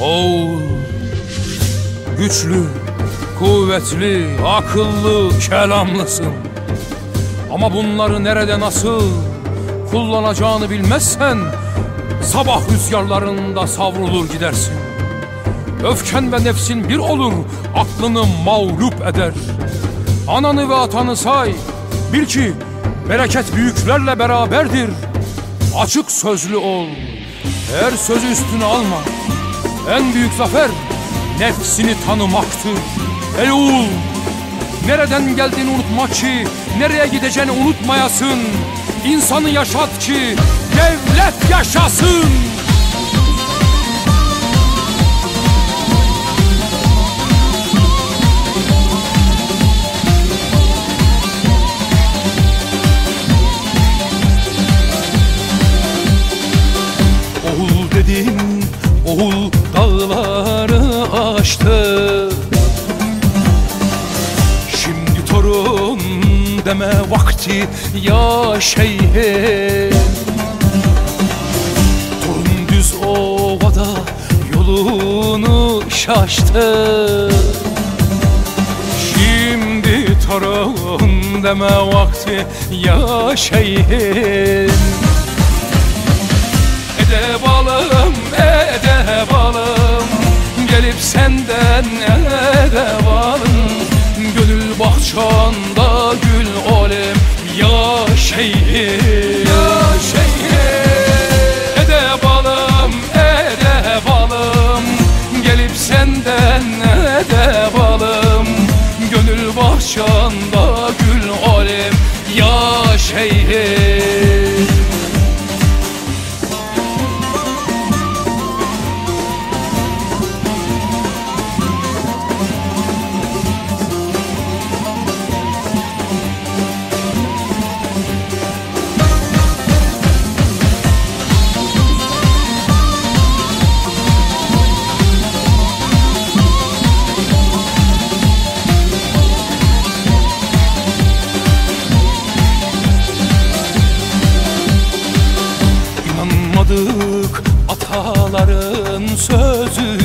Oğul Güçlü, kuvvetli, akıllı, kelamlısın. Ama bunları nerede nasıl kullanacağını bilmezsen Sabah rüzgarlarında savrulur gidersin. Öfken ve nefsin bir olur aklını mağlup eder. Ananı ve atanı say Bil ki bereket büyüklerle beraberdir. Açık sözlü ol Her sözü üstüne alma En büyük zafer nefsini tanımaktır. Ey oğul Nereden geldiğini unutma ki Nereye gideceğini unutmayasın. İnsanı yaşat ki Devlet yaşasın Oğul dağları aştı. Şimdi torun deme vakti ya şeyhim Torun düz ovada yolunu şaştı. Şimdi torun deme vakti ya şeyhim Ede balım, ede balım Gönül bahçanda gül olim Ya şeyhim Ya şeyhim Ede balım, ede balım Gelip senden ede balım Gönül bahçanda gül olim Ya şeyhim İnanmadık ataların sözü